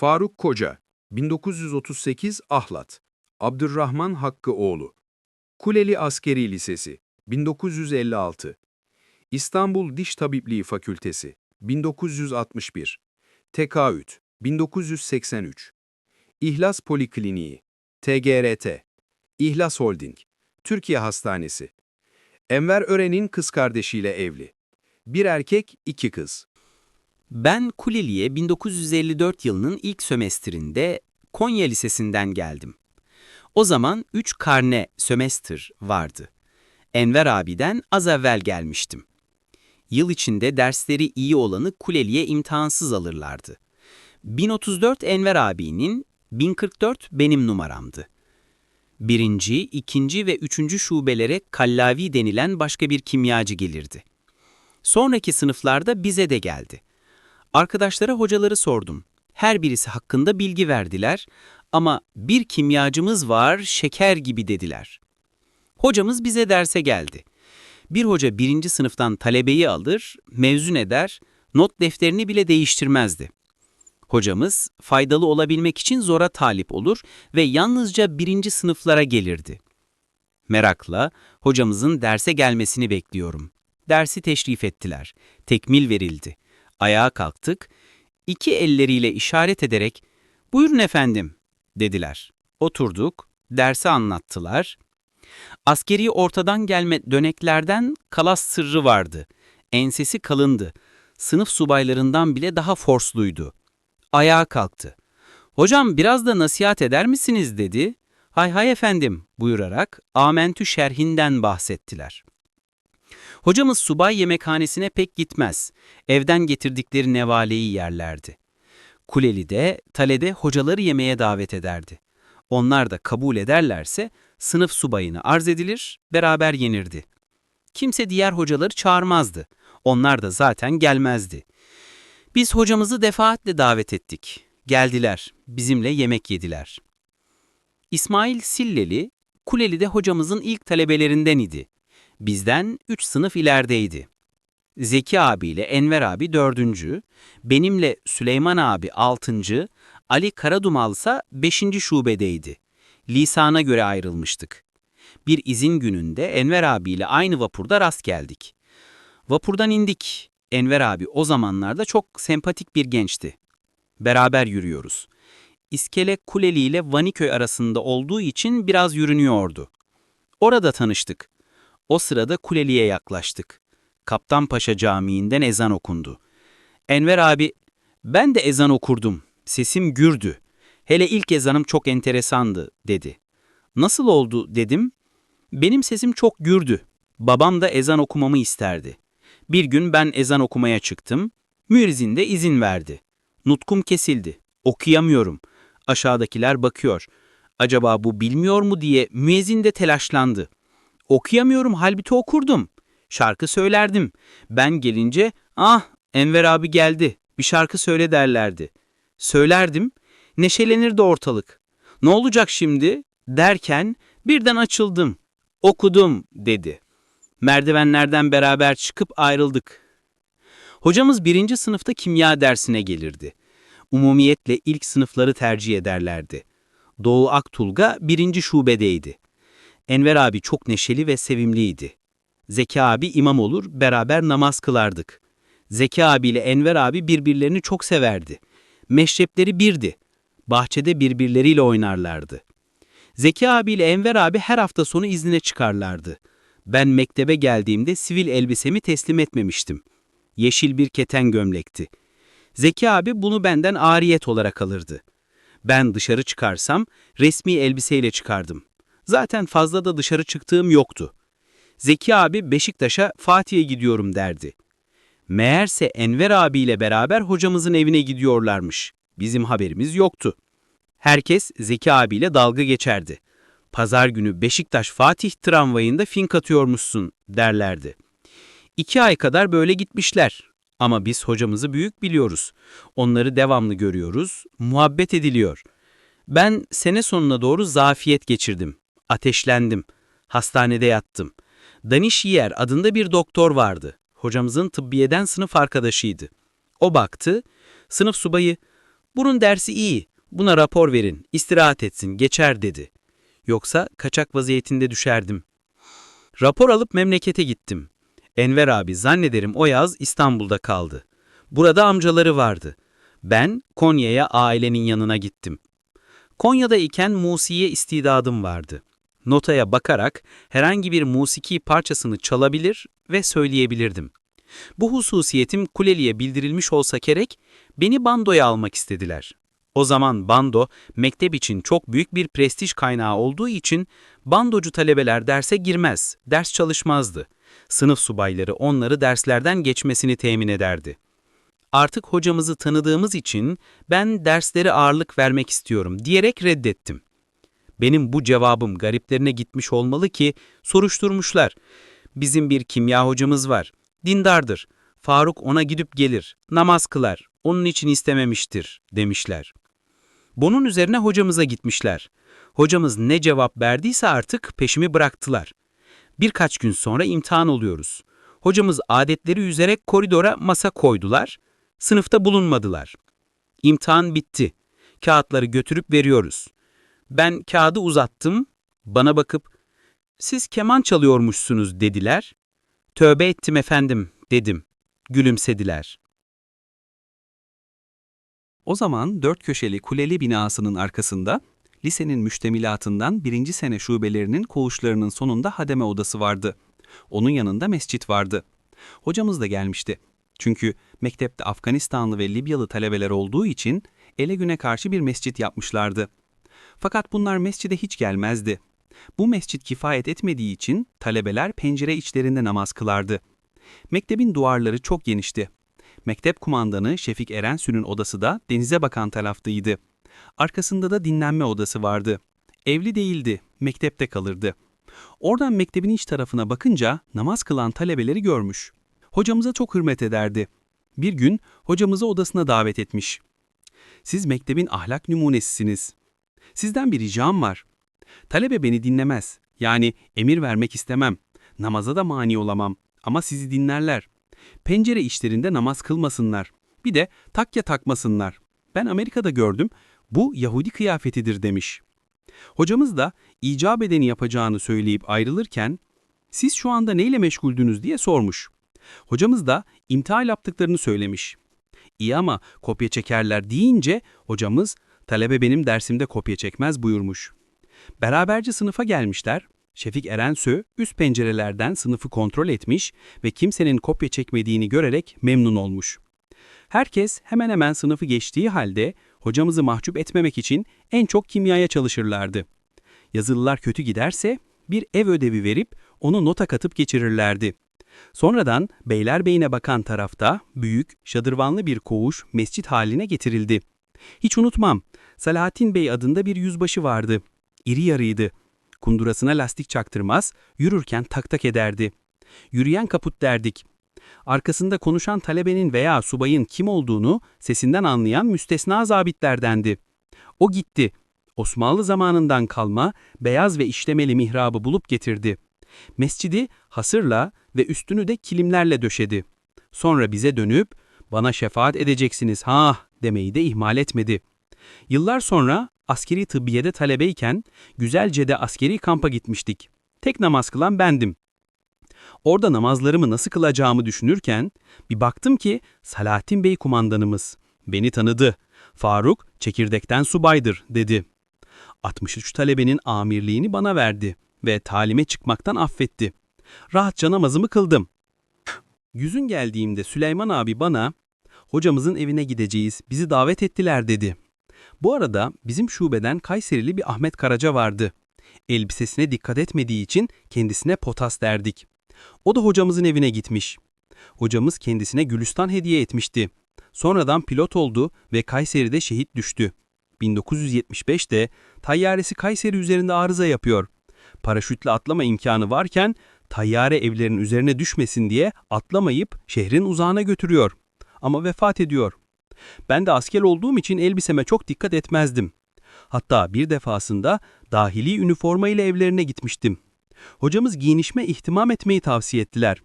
Faruk Koca, 1938 Ahlat, Abdurrahman Hakkıoğlu, Kuleli Askeri Lisesi, 1956, İstanbul Diş Tabipliği Fakültesi, 1961, Tekaüt, 1983, İhlas Polikliniği, TGRT, İhlas Holding, Türkiye Hastanesi, Enver Ören'in kız kardeşiyle evli. Bir erkek, iki kız. Ben Kuleli'ye 1954 yılının ilk sömestrinde Konya Lisesi'nden geldim. O zaman 3 karne sömestr vardı. Enver abiden az evvel gelmiştim. Yıl içinde dersleri iyi olanı Kuleli'ye imtihansız alırlardı. 1034 Enver abinin, 1044 benim numaramdı. Birinci, ikinci ve üçüncü şubelere kallavi denilen başka bir kimyacı gelirdi. Sonraki sınıflarda bize de geldi. Arkadaşlara hocaları sordum. Her birisi hakkında bilgi verdiler ama bir kimyacımız var, şeker gibi dediler. Hocamız bize derse geldi. Bir hoca birinci sınıftan talebeyi alır, mevzun eder, not defterini bile değiştirmezdi. Hocamız faydalı olabilmek için zora talip olur ve yalnızca birinci sınıflara gelirdi. Merakla hocamızın derse gelmesini bekliyorum. Dersi teşrif ettiler. Tekmil verildi. Ayağa kalktık. İki elleriyle işaret ederek "Buyurun efendim." dediler. Oturduk, dersi anlattılar. Askeri ortadan gelme döneklerden kalas sırrı vardı. Ensesi kalındı. Sınıf subaylarından bile daha forsluydu. Ayağa kalktı. Hocam biraz da nasihat eder misiniz dedi. Hay hay efendim buyurarak Amentü şerhinden bahsettiler. Hocamız subay yemekhanesine pek gitmez. Evden getirdikleri nevaleyi yerlerdi. Kuleli'de, Tale'de hocaları yemeğe davet ederdi. Onlar da kabul ederlerse sınıf subayını arz edilir, beraber yenirdi. Kimse diğer hocaları çağırmazdı. Onlar da zaten gelmezdi. Biz hocamızı defaatle davet ettik. Geldiler, bizimle yemek yediler. İsmail Silleli, Kuleli'de hocamızın ilk talebelerinden idi. Bizden üç sınıf ilerideydi. Zeki abiyle Enver abi dördüncü, benimle Süleyman abi altıncı, Ali Karadumal ise beşinci şubedeydi. Lisana göre ayrılmıştık. Bir izin gününde Enver abiyle aynı vapurda rast geldik. Vapurdan indik. Enver abi o zamanlarda çok sempatik bir gençti. Beraber yürüyoruz. İskele Kuleli ile Vaniköy arasında olduğu için biraz yürünüyordu. Orada tanıştık. O sırada Kuleli'ye yaklaştık. Kaptanpaşa Camii'nden ezan okundu. Enver abi, ben de ezan okurdum. Sesim gürdü. Hele ilk ezanım çok enteresandı, dedi. Nasıl oldu, dedim. Benim sesim çok gürdü. Babam da ezan okumamı isterdi. Bir gün ben ezan okumaya çıktım. Müezzin de izin verdi. Nutkum kesildi. Okuyamıyorum. Aşağıdakiler bakıyor. Acaba bu bilmiyor mu diye müezzin de telaşlandı. Okuyamıyorum halbuki okurdum. Şarkı söylerdim. Ben gelince ah Enver abi geldi bir şarkı söyle derlerdi. Söylerdim neşelenirdi ortalık. Ne olacak şimdi derken birden açıldım. Okudum dedi. Merdivenlerden beraber çıkıp ayrıldık. Hocamız birinci sınıfta kimya dersine gelirdi. Umumiyetle ilk sınıfları tercih ederlerdi. Doğu Aktulga birinci şubedeydi. Enver abi çok neşeli ve sevimliydi. Zeki abi imam olur, beraber namaz kılardık. Zeki abiyle Enver abi birbirlerini çok severdi. Meşrepleri birdi. Bahçede birbirleriyle oynarlardı. Zeki abiyle Enver abi her hafta sonu iznine çıkarlardı. Ben mektebe geldiğimde sivil elbisemi teslim etmemiştim. Yeşil bir keten gömlekti. Zeki abi bunu benden ariyet olarak alırdı. Ben dışarı çıkarsam resmi elbiseyle çıkardım. Zaten fazla da dışarı çıktığım yoktu. Zeki abi Beşiktaş'a Fatih'e gidiyorum derdi. Meğerse Enver abiyle beraber hocamızın evine gidiyorlarmış. Bizim haberimiz yoktu. Herkes Zeki abiyle dalga geçerdi. Pazar günü Beşiktaş Fatih tramvayında fink atıyormuşsun derlerdi. İki ay kadar böyle gitmişler. Ama biz hocamızı büyük biliyoruz. Onları devamlı görüyoruz, muhabbet ediliyor. Ben sene sonuna doğru zafiyet geçirdim. Ateşlendim. Hastanede yattım. Daniş Yer adında bir doktor vardı. Hocamızın tıbbiyeden sınıf arkadaşıydı. O baktı, sınıf subayı, Bunun dersi iyi, buna rapor verin, istirahat etsin, geçer dedi. Yoksa kaçak vaziyetinde düşerdim. Rapor alıp memlekete gittim. Enver abi zannederim o yaz İstanbul'da kaldı. Burada amcaları vardı. Ben Konya'ya ailenin yanına gittim. Konya'da iken musiye istidadım vardı. Notaya bakarak herhangi bir musiki parçasını çalabilir ve söyleyebilirdim. Bu hususiyetim Kuleli'ye bildirilmiş olsa gerek, beni bandoya almak istediler. O zaman bando, mektep için çok büyük bir prestij kaynağı olduğu için bandocu talebeler derse girmez, ders çalışmazdı. Sınıf subayları onları derslerden geçmesini temin ederdi. Artık hocamızı tanıdığımız için ben derslere ağırlık vermek istiyorum diyerek reddettim. Benim bu cevabım gariplerine gitmiş olmalı ki soruşturmuşlar. Bizim bir kimya hocamız var. Dindardır. Faruk ona gidip gelir. Namaz kılar. Onun için istememiştir demişler. Bunun üzerine hocamıza gitmişler. Hocamız ne cevap verdiyse artık peşimi bıraktılar. Birkaç gün sonra imtihan oluyoruz. Hocamız adetleri üzerek koridora masa koydular. Sınıfta bulunmadılar. İmtihan bitti. Kağıtları götürüp veriyoruz. Ben kağıdı uzattım. Bana bakıp siz keman çalıyormuşsunuz dediler. Tövbe ettim efendim dedim. Gülümsediler. O zaman dört köşeli kuleli binasının arkasında lisenin müştemilatından birinci sene şubelerinin koğuşlarının sonunda hademe odası vardı. Onun yanında mescit vardı. Hocamız da gelmişti. Çünkü mektepte Afganistanlı ve Libyalı talebeler olduğu için ele güne karşı bir mescit yapmışlardı. Fakat bunlar mescide hiç gelmezdi. Bu mescit kifayet etmediği için talebeler pencere içlerinde namaz kılardı. Mektebin duvarları çok genişti. Mektep kumandanı Şefik Erensü'nün odası da denize bakan taraftaydı. Arkasında da dinlenme odası vardı. Evli değildi, mektepte kalırdı. Oradan mektebin iç tarafına bakınca namaz kılan talebeleri görmüş. Hocamıza çok hürmet ederdi. Bir gün hocamızı odasına davet etmiş. Siz mektebin ahlak numunesisiniz. Sizden bir ricam var. Talebe beni dinlemez. Yani emir vermek istemem. Namaza da mani olamam. Ama sizi dinlerler. Pencere işlerinde namaz kılmasınlar. Bir de takya takmasınlar. Ben Amerika'da gördüm. Bu Yahudi kıyafetidir demiş. Hocamız da icap edeni yapacağını söyleyip ayrılırken siz şu anda neyle meşguldünüz diye sormuş. Hocamız da imtihan yaptıklarını söylemiş. İyi ama kopya çekerler deyince hocamız talebe benim dersimde kopya çekmez buyurmuş. Beraberce sınıfa gelmişler. Şefik Erensö üst pencerelerden sınıfı kontrol etmiş ve kimsenin kopya çekmediğini görerek memnun olmuş. Herkes hemen hemen sınıfı geçtiği halde hocamızı mahcup etmemek için en çok kimyaya çalışırlardı. Yazılılar kötü giderse bir ev ödevi verip onu nota katıp geçirirlerdi. Sonradan Beylerbeyi'ne bakan tarafta büyük, şadırvanlı bir koğuş mescit haline getirildi. Hiç unutmam, Salahattin Bey adında bir yüzbaşı vardı. İri yarıydı. Kundurasına lastik çaktırmaz, yürürken tak tak ederdi. Yürüyen kaput derdik. Arkasında konuşan talebenin veya subayın kim olduğunu sesinden anlayan müstesna zabitlerdendi. O gitti. Osmanlı zamanından kalma beyaz ve işlemeli mihrabı bulup getirdi. Mescidi hasırla ve üstünü de kilimlerle döşedi. Sonra bize dönüp, bana şefaat edeceksiniz ha demeyi de ihmal etmedi. Yıllar sonra askeri tıbbiyede talebeyken Güzelce'de askeri kampa gitmiştik. Tek namaz kılan bendim. Orada namazlarımı nasıl kılacağımı düşünürken bir baktım ki Salahattin Bey kumandanımız. Beni tanıdı. Faruk çekirdekten subaydır dedi. 63 talebenin amirliğini bana verdi ve talime çıkmaktan affetti. Rahatça namazımı kıldım. Yüzün geldiğimde Süleyman abi bana, hocamızın evine gideceğiz, bizi davet ettiler dedi. Bu arada bizim şubeden Kayserili bir Ahmet Karaca vardı. Elbisesine dikkat etmediği için kendisine potas derdik. O da hocamızın evine gitmiş. Hocamız kendisine Gülistan hediye etmişti. Sonradan pilot oldu ve Kayseri'de şehit düştü. 1975'te tayyaresi Kayseri üzerinde arıza yapıyor. Paraşütle atlama imkanı varken tayyare evlerin üzerine düşmesin diye atlamayıp şehrin uzağına götürüyor. Ama vefat ediyor. Ben de asker olduğum için elbiseme çok dikkat etmezdim. Hatta bir defasında dahili üniforma ile evlerine gitmiştim. Hocamız giyinişme ihtimam etmeyi tavsiye ettiler.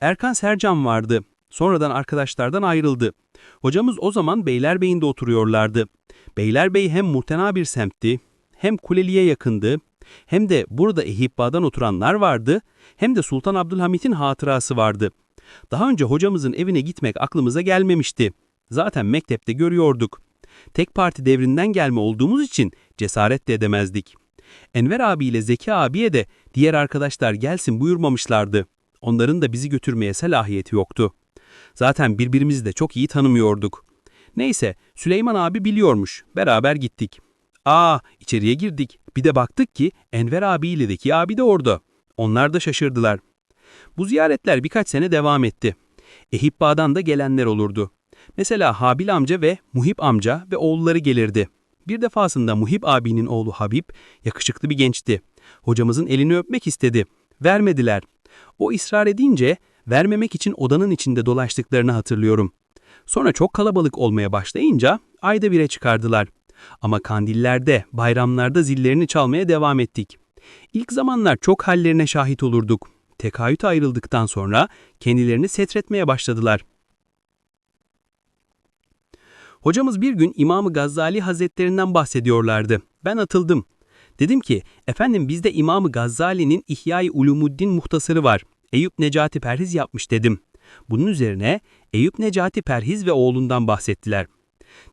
Erkan Sercan vardı. Sonradan arkadaşlardan ayrıldı. Hocamız o zaman Beylerbeyi'nde oturuyorlardı. Beylerbeyi hem muhtena bir semtti, hem Kuleli'ye yakındı, hem de burada Ehibba'dan oturanlar vardı, hem de Sultan Abdülhamit'in hatırası vardı. Daha önce hocamızın evine gitmek aklımıza gelmemişti. Zaten mektepte görüyorduk. Tek parti devrinden gelme olduğumuz için cesaret de edemezdik. Enver abiyle Zeki abiye de diğer arkadaşlar gelsin buyurmamışlardı. Onların da bizi götürmeye selahiyeti yoktu. Zaten birbirimizi de çok iyi tanımıyorduk. Neyse Süleyman abi biliyormuş. Beraber gittik. Aa içeriye girdik. Bir de baktık ki Enver abiyle Zeki abi de orada. Onlar da şaşırdılar. Bu ziyaretler birkaç sene devam etti. Ehibba'dan da gelenler olurdu. Mesela Habil amca ve Muhip amca ve oğulları gelirdi. Bir defasında Muhip abinin oğlu Habib yakışıklı bir gençti. Hocamızın elini öpmek istedi. Vermediler. O ısrar edince vermemek için odanın içinde dolaştıklarını hatırlıyorum. Sonra çok kalabalık olmaya başlayınca ayda bire çıkardılar. Ama kandillerde, bayramlarda zillerini çalmaya devam ettik. İlk zamanlar çok hallerine şahit olurduk. Tekayüt ayrıldıktan sonra kendilerini setretmeye başladılar. Hocamız bir gün İmam-ı Gazzali Hazretlerinden bahsediyorlardı. Ben atıldım. Dedim ki, efendim bizde İmam-ı Gazzali'nin İhya-i Ulumuddin muhtasarı var. Eyüp Necati Perhiz yapmış dedim. Bunun üzerine Eyüp Necati Perhiz ve oğlundan bahsettiler.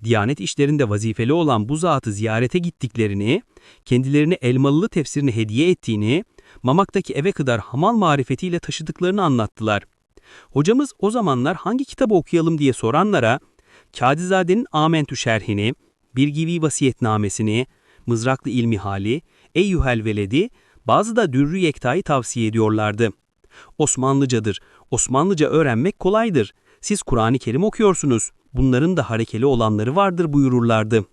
Diyanet işlerinde vazifeli olan bu zatı ziyarete gittiklerini, kendilerine Elmalılı tefsirini hediye ettiğini, Mamak'taki eve kadar hamal marifetiyle taşıdıklarını anlattılar. Hocamız o zamanlar hangi kitabı okuyalım diye soranlara, Kadizade'nin Amentü şerhini, Bilgivi vasiyetnamesini, Mızraklı İlmihali, Eyyuhel Veledi, bazı da Dürrü Yekta'yı tavsiye ediyorlardı. Osmanlıcadır. Osmanlıca öğrenmek kolaydır. Siz Kur'an-ı Kerim okuyorsunuz. Bunların da harekeli olanları vardır buyururlardı.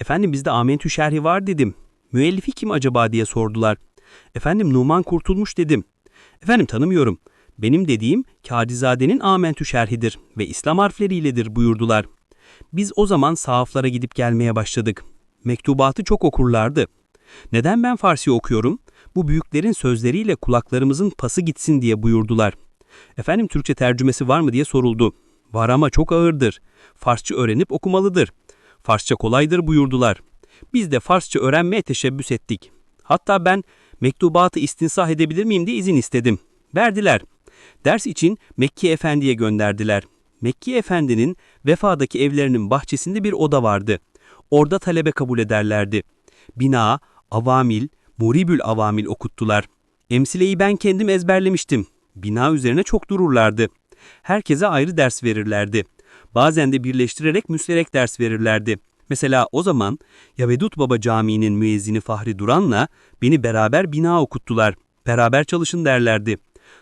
Efendim bizde Amentü şerhi var dedim. Müellifi kim acaba diye sordular. Efendim Numan Kurtulmuş dedim. Efendim tanımıyorum. Benim dediğim Kadizade'nin Amentü şerhidir ve İslam harfleriyledir buyurdular. Biz o zaman sahaflara gidip gelmeye başladık. Mektubatı çok okurlardı. Neden ben Farsi okuyorum? Bu büyüklerin sözleriyle kulaklarımızın pası gitsin diye buyurdular. Efendim Türkçe tercümesi var mı diye soruldu. Var ama çok ağırdır. Farsça öğrenip okumalıdır. Farsça kolaydır buyurdular. Biz de Farsça öğrenmeye teşebbüs ettik. Hatta ben mektubatı istinsah edebilir miyim diye izin istedim. Verdiler. Ders için Mekki Efendi'ye gönderdiler. Mekki Efendi'nin vefadaki evlerinin bahçesinde bir oda vardı. Orada talebe kabul ederlerdi. Bina, avamil, muribül avamil okuttular. Emsileyi ben kendim ezberlemiştim. Bina üzerine çok dururlardı. Herkese ayrı ders verirlerdi. Bazen de birleştirerek müsterek ders verirlerdi. Mesela o zaman Yavedut Baba Camii'nin müezzini Fahri Duran'la beni beraber bina okuttular. Beraber çalışın derlerdi.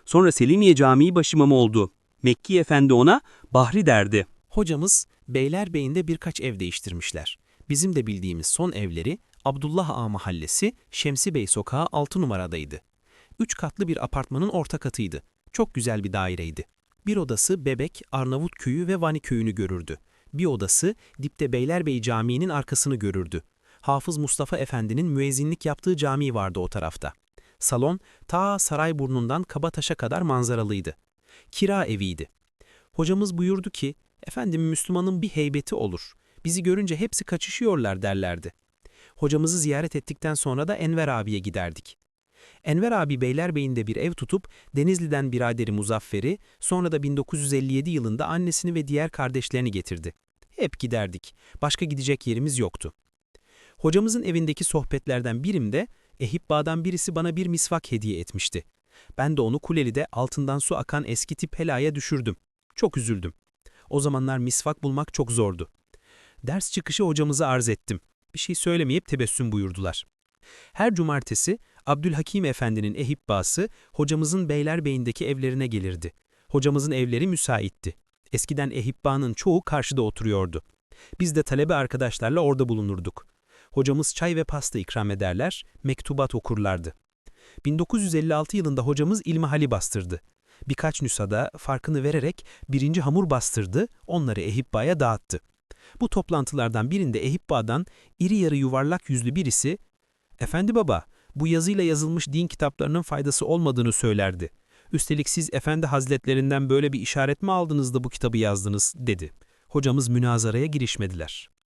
Sonra Selimiye Camii başımamı oldu. Mekki Efendi ona Bahri derdi. Hocamız Beylerbeyi'nde birkaç ev değiştirmişler. Bizim de bildiğimiz son evleri Abdullah Ağa Mahallesi Şemsi Bey Sokağı 6 numaradaydı. Üç katlı bir apartmanın orta katıydı. Çok güzel bir daireydi. Bir odası Bebek, Arnavut Köyü ve Vani Köyü'nü görürdü. Bir odası dipte Beylerbeyi Camii'nin arkasını görürdü. Hafız Mustafa Efendi'nin müezzinlik yaptığı cami vardı o tarafta. Salon ta Sarayburnu'ndan Kabataş'a kadar manzaralıydı. Kira eviydi. Hocamız buyurdu ki, efendim Müslümanın bir heybeti olur. Bizi görünce hepsi kaçışıyorlar derlerdi. Hocamızı ziyaret ettikten sonra da Enver abiye giderdik. Enver abi Beylerbeyi'nde bir ev tutup Denizli'den biraderi Muzaffer'i, sonra da 1957 yılında annesini ve diğer kardeşlerini getirdi. Hep giderdik. Başka gidecek yerimiz yoktu. Hocamızın evindeki sohbetlerden birimde Ehibba'dan birisi bana bir misvak hediye etmişti. Ben de onu Kuleli'de altından su akan eski tip helaya düşürdüm. Çok üzüldüm. O zamanlar misvak bulmak çok zordu. Ders çıkışı hocamıza arz ettim. Bir şey söylemeyip tebessüm buyurdular. Her cumartesi Abdülhakim Efendi'nin ehibbası hocamızın Beylerbeyi'ndeki evlerine gelirdi. Hocamızın evleri müsaitti. Eskiden ehibbanın çoğu karşıda oturuyordu. Biz de talebe arkadaşlarla orada bulunurduk. Hocamız çay ve pasta ikram ederler, mektubat okurlardı. 1956 yılında hocamız İlmihali bastırdı. Birkaç nüsada farkını vererek birinci hamur bastırdı, onları Ehibba'ya dağıttı. Bu toplantılardan birinde Ehibba'dan iri yarı yuvarlak yüzlü birisi, ''Efendi baba, bu yazıyla yazılmış din kitaplarının faydası olmadığını söylerdi. Üstelik siz efendi hazretlerinden böyle bir işaret mi aldınız da bu kitabı yazdınız?'' dedi. Hocamız münazaraya girişmediler.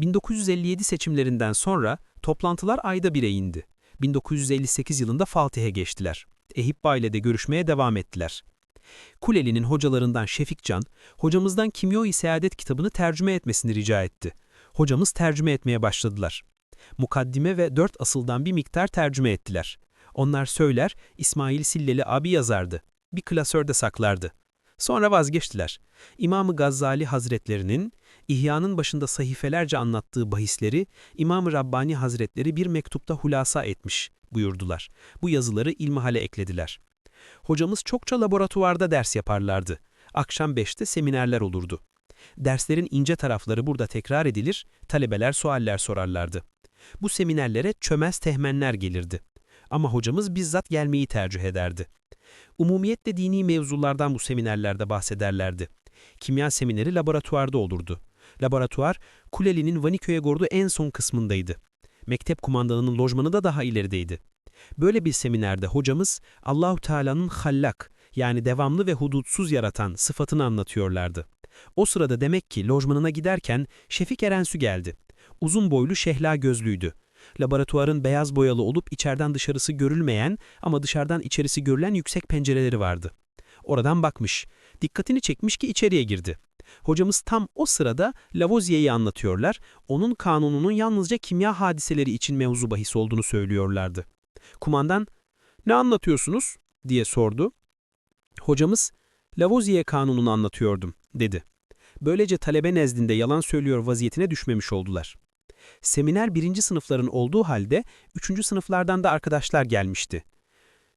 1957 seçimlerinden sonra toplantılar ayda bire indi. 1958 yılında Fatih'e geçtiler. Ehibba ile de görüşmeye devam ettiler. Kuleli'nin hocalarından Şefik Can, hocamızdan Kimyo-i Seadet kitabını tercüme etmesini rica etti. Hocamız tercüme etmeye başladılar. Mukaddime ve dört asıldan bir miktar tercüme ettiler. Onlar söyler, İsmail Silleli abi yazardı. Bir klasörde saklardı. Sonra vazgeçtiler. İmam-ı Gazzali Hazretlerinin, İhya'nın başında sahifelerce anlattığı bahisleri, İmam-ı Rabbani Hazretleri bir mektupta hulasa etmiş buyurdular. Bu yazıları ilmihale eklediler. Hocamız çokça laboratuvarda ders yaparlardı. Akşam 5'te seminerler olurdu. Derslerin ince tarafları burada tekrar edilir, talebeler sualler sorarlardı. Bu seminerlere çömez tehmen gelirdi. Ama hocamız bizzat gelmeyi tercih ederdi. Umumiyetle dini mevzulardan bu seminerlerde bahsederlerdi. Kimya semineri laboratuvarda olurdu. Laboratuvar, Kuleli'nin Vaniköy'e gordu en son kısmındaydı. Mektep kumandanının lojmanı da daha ilerideydi. Böyle bir seminerde hocamız Allahu Teala'nın hallak yani devamlı ve hudutsuz yaratan sıfatını anlatıyorlardı. O sırada demek ki lojmanına giderken Şefik Erensü geldi. Uzun boylu şehla gözlüydü. Laboratuvarın beyaz boyalı olup içeriden dışarısı görülmeyen ama dışarıdan içerisi görülen yüksek pencereleri vardı. Oradan bakmış. Dikkatini çekmiş ki içeriye girdi. Hocamız tam o sırada Lavoisier'i anlatıyorlar. Onun kanununun yalnızca kimya hadiseleri için mevzu bahis olduğunu söylüyorlardı. Kumandan, "Ne anlatıyorsunuz?" diye sordu. Hocamız, "Lavoisier kanununu anlatıyordum." dedi. Böylece talebe nezdinde yalan söylüyor vaziyetine düşmemiş oldular. Seminer birinci sınıfların olduğu halde üçüncü sınıflardan da arkadaşlar gelmişti.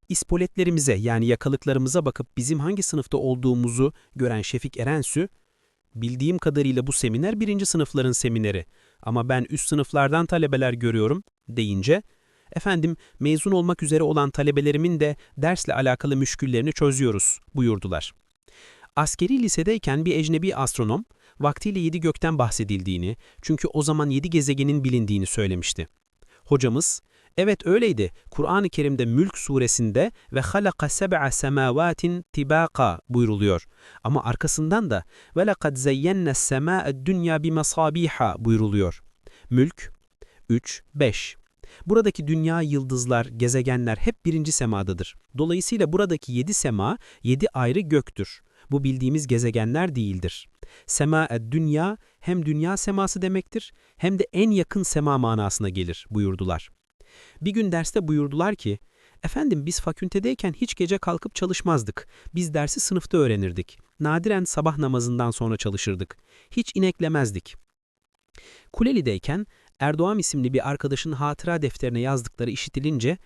İspoletlerimize yani yakalıklarımıza bakıp bizim hangi sınıfta olduğumuzu gören Şefik Erensü, bildiğim kadarıyla bu seminer birinci sınıfların semineri ama ben üst sınıflardan talebeler görüyorum deyince, efendim mezun olmak üzere olan talebelerimin de dersle alakalı müşküllerini çözüyoruz buyurdular. Askeri lisedeyken bir ecnebi astronom, vaktiyle yedi gökten bahsedildiğini, çünkü o zaman yedi gezegenin bilindiğini söylemişti. Hocamız, evet öyleydi, Kur'an-ı Kerim'de Mülk suresinde ve halaka seb'a semavatin tibaka buyruluyor. Ama arkasından da ve lekad zeyyenne sema'ed dünya bimasabiha buyruluyor. Mülk 3, 5. Buradaki dünya, yıldızlar, gezegenler hep birinci semadadır. Dolayısıyla buradaki yedi sema, yedi ayrı göktür. Bu bildiğimiz gezegenler değildir. Sema dünya hem dünya seması demektir hem de en yakın sema manasına gelir buyurdular. Bir gün derste buyurdular ki, efendim biz fakültedeyken hiç gece kalkıp çalışmazdık. Biz dersi sınıfta öğrenirdik. Nadiren sabah namazından sonra çalışırdık. Hiç ineklemezdik. Kuleli'deyken Erdoğan isimli bir arkadaşın hatıra defterine yazdıkları işitilince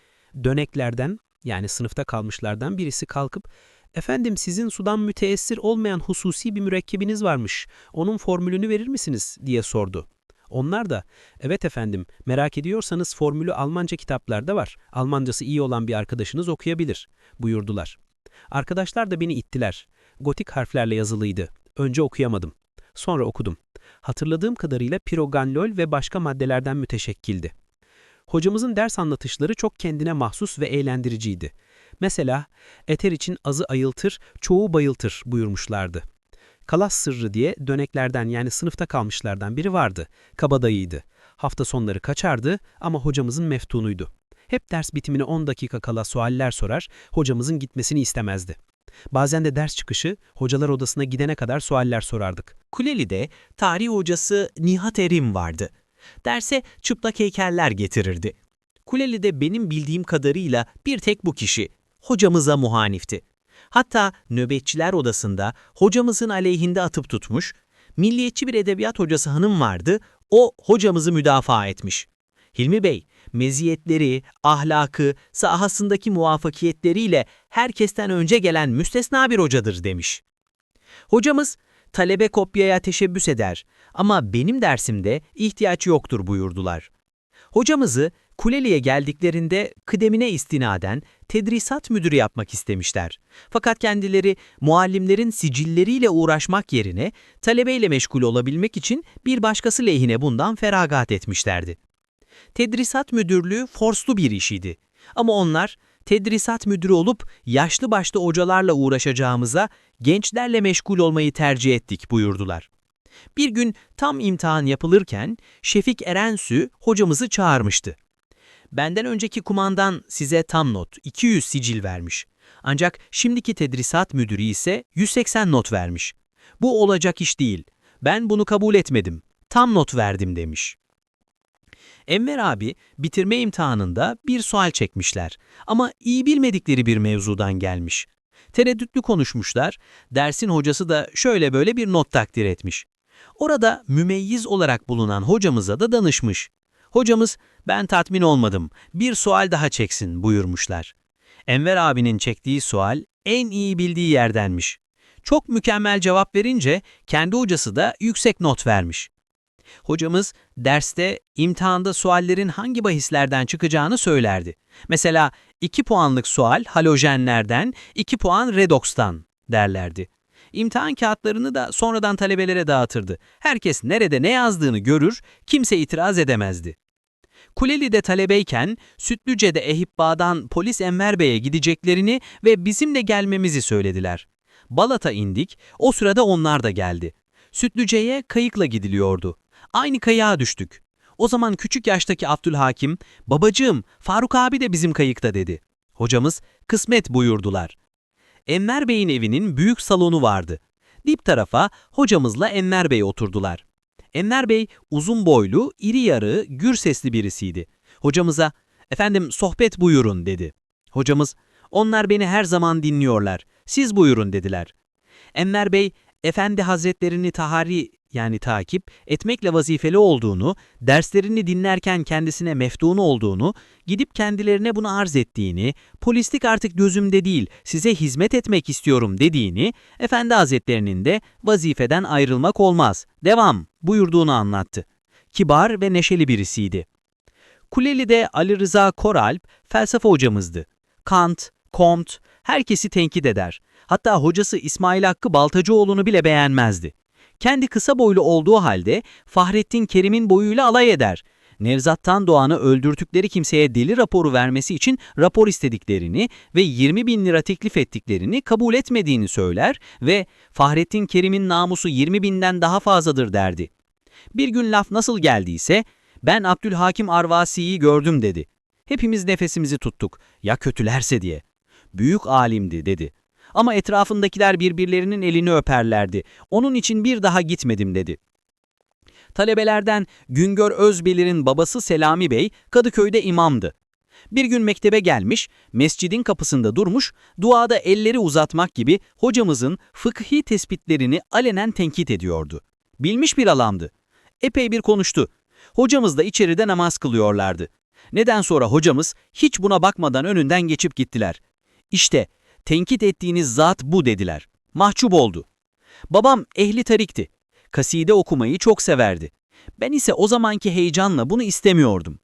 döneklerden yani sınıfta kalmışlardan birisi kalkıp Efendim sizin sudan müteessir olmayan hususi bir mürekkebiniz varmış. Onun formülünü verir misiniz? diye sordu. Onlar da, evet efendim, merak ediyorsanız formülü Almanca kitaplarda var. Almancası iyi olan bir arkadaşınız okuyabilir, buyurdular. Arkadaşlar da beni ittiler. Gotik harflerle yazılıydı. Önce okuyamadım. Sonra okudum. Hatırladığım kadarıyla piroganlol ve başka maddelerden müteşekkildi. Hocamızın ders anlatışları çok kendine mahsus ve eğlendiriciydi. Mesela eter için azı ayıltır, çoğu bayıltır buyurmuşlardı. Kalas sırrı diye döneklerden yani sınıfta kalmışlardan biri vardı. Kabadayıydı. Hafta sonları kaçardı ama hocamızın meftunuydu. Hep ders bitimine 10 dakika kala sualler sorar, hocamızın gitmesini istemezdi. Bazen de ders çıkışı hocalar odasına gidene kadar sualler sorardık. Kuleli'de tarih hocası Nihat Erim vardı. Derse çıplak heykeller getirirdi. Kuleli'de benim bildiğim kadarıyla bir tek bu kişi, hocamıza muhanifti. Hatta nöbetçiler odasında hocamızın aleyhinde atıp tutmuş, milliyetçi bir edebiyat hocası hanım vardı, o hocamızı müdafaa etmiş. Hilmi Bey, meziyetleri, ahlakı, sahasındaki muvaffakiyetleriyle herkesten önce gelen müstesna bir hocadır demiş. Hocamız, talebe kopyaya teşebbüs eder ama benim dersimde ihtiyaç yoktur buyurdular. Hocamızı Kuleli'ye geldiklerinde kıdemine istinaden tedrisat müdürü yapmak istemişler. Fakat kendileri muallimlerin sicilleriyle uğraşmak yerine talebeyle meşgul olabilmek için bir başkası lehine bundan feragat etmişlerdi. Tedrisat müdürlüğü forslu bir işiydi. Ama onlar tedrisat müdürü olup yaşlı başlı hocalarla uğraşacağımıza gençlerle meşgul olmayı tercih ettik buyurdular. Bir gün tam imtihan yapılırken Şefik Erensü hocamızı çağırmıştı. Benden önceki kumandan size tam not 200 sicil vermiş. Ancak şimdiki tedrisat müdürü ise 180 not vermiş. Bu olacak iş değil. Ben bunu kabul etmedim. Tam not verdim demiş. Enver abi bitirme imtihanında bir sual çekmişler ama iyi bilmedikleri bir mevzudan gelmiş. Tereddütlü konuşmuşlar, dersin hocası da şöyle böyle bir not takdir etmiş. Orada mümeyyiz olarak bulunan hocamıza da danışmış. Hocamız ben tatmin olmadım, bir sual daha çeksin buyurmuşlar. Enver abinin çektiği sual en iyi bildiği yerdenmiş. Çok mükemmel cevap verince kendi hocası da yüksek not vermiş. Hocamız derste imtihanda suallerin hangi bahislerden çıkacağını söylerdi. Mesela 2 puanlık sual halojenlerden, 2 puan redokstan derlerdi. İmtihan kağıtlarını da sonradan talebelere dağıtırdı. Herkes nerede ne yazdığını görür, kimse itiraz edemezdi. Kuleli'de talebeyken Sütlüce'de Ehibba'dan polis Enver Bey'e gideceklerini ve bizimle gelmemizi söylediler. Balat'a indik, o sırada onlar da geldi. Sütlüce'ye kayıkla gidiliyordu. Aynı kayığa düştük. O zaman küçük yaştaki Abdülhakim, babacığım Faruk abi de bizim kayıkta dedi. Hocamız kısmet buyurdular. Enver Bey'in evinin büyük salonu vardı. Dip tarafa hocamızla Enver Bey oturdular. Enver Bey uzun boylu, iri yarı, gür sesli birisiydi. Hocamıza, efendim sohbet buyurun dedi. Hocamız, onlar beni her zaman dinliyorlar, siz buyurun dediler. Enver Bey, Efendi Hazretlerini tahari yani takip etmekle vazifeli olduğunu, derslerini dinlerken kendisine meftun olduğunu, gidip kendilerine bunu arz ettiğini, polislik artık gözümde değil, size hizmet etmek istiyorum dediğini, Efendi Hazretlerinin de vazifeden ayrılmak olmaz, devam buyurduğunu anlattı. Kibar ve neşeli birisiydi. Kuleli'de Ali Rıza Koralp felsefe hocamızdı. Kant, Comte herkesi tenkit eder. Hatta hocası İsmail Hakkı Baltacıoğlu'nu bile beğenmezdi. Kendi kısa boylu olduğu halde Fahrettin Kerim'in boyuyla alay eder. Nevzat'tan Doğan'ı öldürtükleri kimseye deli raporu vermesi için rapor istediklerini ve 20 bin lira teklif ettiklerini kabul etmediğini söyler ve Fahrettin Kerim'in namusu 20 binden daha fazladır derdi. Bir gün laf nasıl geldiyse, ben Abdülhakim Arvasi'yi gördüm dedi. Hepimiz nefesimizi tuttuk, ya kötülerse diye. Büyük alimdi dedi. Ama etrafındakiler birbirlerinin elini öperlerdi. Onun için bir daha gitmedim dedi. Talebelerden Güngör Özbelir'in babası Selami Bey Kadıköy'de imamdı. Bir gün mektebe gelmiş, mescidin kapısında durmuş, duada elleri uzatmak gibi hocamızın fıkhi tespitlerini alenen tenkit ediyordu. Bilmiş bir alamdı. Epey bir konuştu. Hocamız da içeride namaz kılıyorlardı. Neden sonra hocamız hiç buna bakmadan önünden geçip gittiler. İşte tenkit ettiğiniz zat bu dediler. Mahcup oldu. Babam ehli tarikti. Kaside okumayı çok severdi. Ben ise o zamanki heyecanla bunu istemiyordum.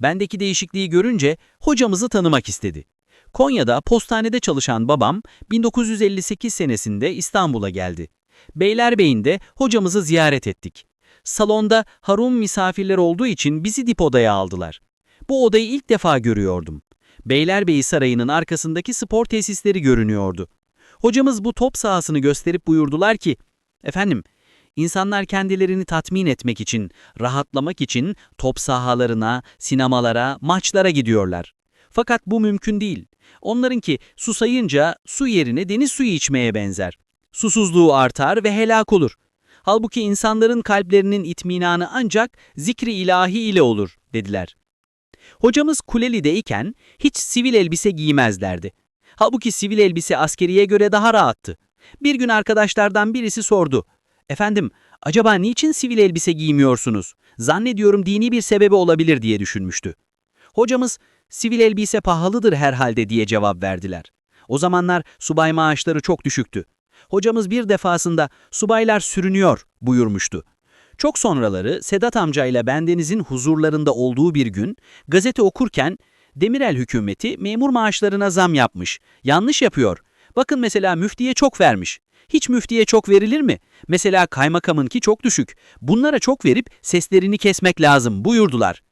Bendeki değişikliği görünce hocamızı tanımak istedi. Konya'da postanede çalışan babam 1958 senesinde İstanbul'a geldi. Beylerbeyi'nde hocamızı ziyaret ettik. Salonda Harun misafirler olduğu için bizi dip odaya aldılar. Bu odayı ilk defa görüyordum. Beylerbeyi Sarayı'nın arkasındaki spor tesisleri görünüyordu. Hocamız bu top sahasını gösterip buyurdular ki, Efendim, insanlar kendilerini tatmin etmek için, rahatlamak için top sahalarına, sinemalara, maçlara gidiyorlar. Fakat bu mümkün değil. Onlarınki susayınca su yerine deniz suyu içmeye benzer. Susuzluğu artar ve helak olur. Halbuki insanların kalplerinin itminanı ancak zikri ilahi ile olur, dediler. Hocamız Kuleli'deyken hiç sivil elbise giymezlerdi. Halbuki sivil elbise askeriye göre daha rahattı. Bir gün arkadaşlardan birisi sordu. Efendim, acaba niçin sivil elbise giymiyorsunuz? Zannediyorum dini bir sebebi olabilir diye düşünmüştü. Hocamız, sivil elbise pahalıdır herhalde diye cevap verdiler. O zamanlar subay maaşları çok düşüktü. Hocamız bir defasında subaylar sürünüyor buyurmuştu. Çok sonraları Sedat amcayla bendenizin huzurlarında olduğu bir gün gazete okurken Demirel hükümeti memur maaşlarına zam yapmış. Yanlış yapıyor. Bakın mesela müftiye çok vermiş. Hiç müftiye çok verilir mi? Mesela kaymakamınki çok düşük. Bunlara çok verip seslerini kesmek lazım buyurdular.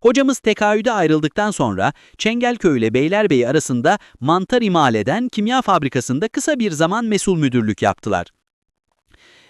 Hocamız tekaüde ayrıldıktan sonra Çengelköy ile Beylerbeyi arasında mantar imal eden kimya fabrikasında kısa bir zaman mesul müdürlük yaptılar.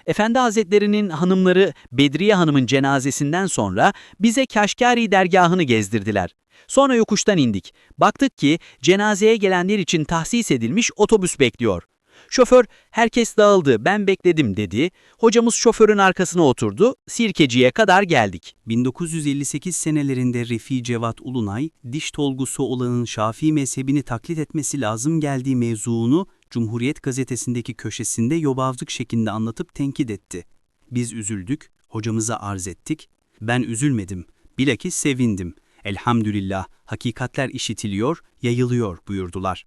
Efendi Hazretlerinin hanımları Bedriye Hanım'ın cenazesinden sonra bize Kaşgari dergahını gezdirdiler. Sonra yokuştan indik. Baktık ki cenazeye gelenler için tahsis edilmiş otobüs bekliyor. Şoför herkes dağıldı ben bekledim dedi. Hocamız şoförün arkasına oturdu. Sirkeciye kadar geldik. 1958 senelerinde Refi Cevat Ulunay, diş tolgusu olanın Şafii mezhebini taklit etmesi lazım geldiği mevzuunu Cumhuriyet gazetesindeki köşesinde yobavlık şeklinde anlatıp tenkit etti. Biz üzüldük, hocamıza arz ettik. Ben üzülmedim, bilakis sevindim. Elhamdülillah, hakikatler işitiliyor, yayılıyor buyurdular.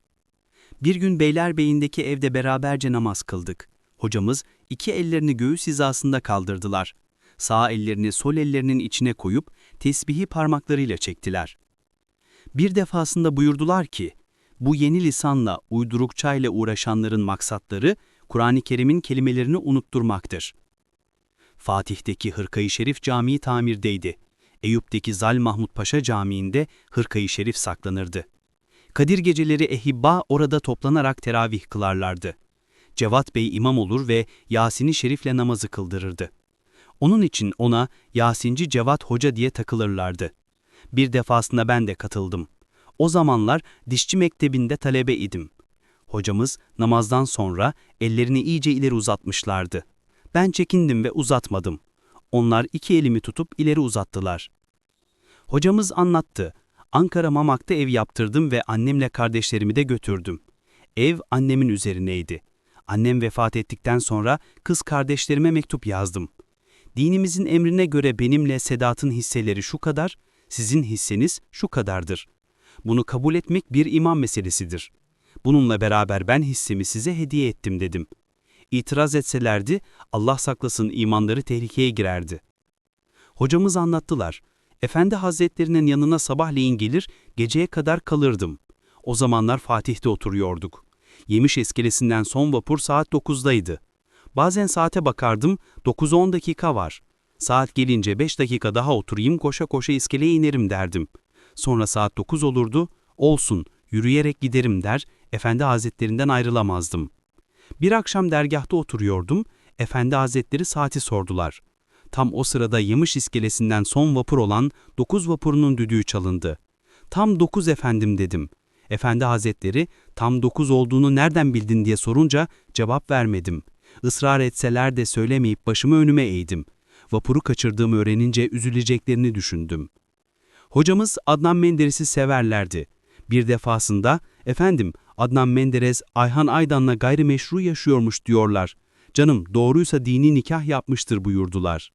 Bir gün Beylerbeyi'ndeki evde beraberce namaz kıldık. Hocamız iki ellerini göğüs hizasında kaldırdılar. Sağ ellerini sol ellerinin içine koyup tesbihi parmaklarıyla çektiler. Bir defasında buyurdular ki, bu yeni lisanla, uydurukçayla uğraşanların maksatları, Kur'an-ı Kerim'in kelimelerini unutturmaktır. Fatih'teki Hırkayı Şerif Camii tamirdeydi. Eyüp'teki Zal Mahmut Paşa Camii'nde Hırkayı Şerif saklanırdı. Kadir geceleri ehibba orada toplanarak teravih kılarlardı. Cevat Bey imam olur ve Yasin-i Şerif'le namazı kıldırırdı. Onun için ona Yasinci Cevat Hoca diye takılırlardı. Bir defasında ben de katıldım. O zamanlar dişçi mektebinde talebe idim. Hocamız namazdan sonra ellerini iyice ileri uzatmışlardı. Ben çekindim ve uzatmadım. Onlar iki elimi tutup ileri uzattılar. Hocamız anlattı. Ankara Mamak'ta ev yaptırdım ve annemle kardeşlerimi de götürdüm. Ev annemin üzerineydi. Annem vefat ettikten sonra kız kardeşlerime mektup yazdım. Dinimizin emrine göre benimle Sedat'ın hisseleri şu kadar, sizin hisseniz şu kadardır. Bunu kabul etmek bir iman meselesidir. Bununla beraber ben hissemi size hediye ettim dedim. İtiraz etselerdi Allah saklasın imanları tehlikeye girerdi. Hocamız anlattılar. Efendi Hazretlerinin yanına sabahleyin gelir, geceye kadar kalırdım. O zamanlar Fatih'te oturuyorduk. Yemiş eskelesinden son vapur saat 9'daydı. Bazen saate bakardım, 9-10 dakika var. Saat gelince 5 dakika daha oturayım koşa koşa iskeleye inerim derdim. Sonra saat 9 olurdu, olsun, yürüyerek giderim der, Efendi Hazretlerinden ayrılamazdım. Bir akşam dergahta oturuyordum, Efendi Hazretleri saati sordular. Tam o sırada Yemiş iskelesinden son vapur olan 9 vapurunun düdüğü çalındı. Tam 9 efendim dedim. Efendi Hazretleri tam 9 olduğunu nereden bildin diye sorunca cevap vermedim. Israr etseler de söylemeyip başımı önüme eğdim. Vapuru kaçırdığımı öğrenince üzüleceklerini düşündüm. Hocamız Adnan Menderes'i severlerdi. Bir defasında, efendim Adnan Menderes Ayhan Aydan'la gayrimeşru yaşıyormuş diyorlar. Canım doğruysa dini nikah yapmıştır buyurdular.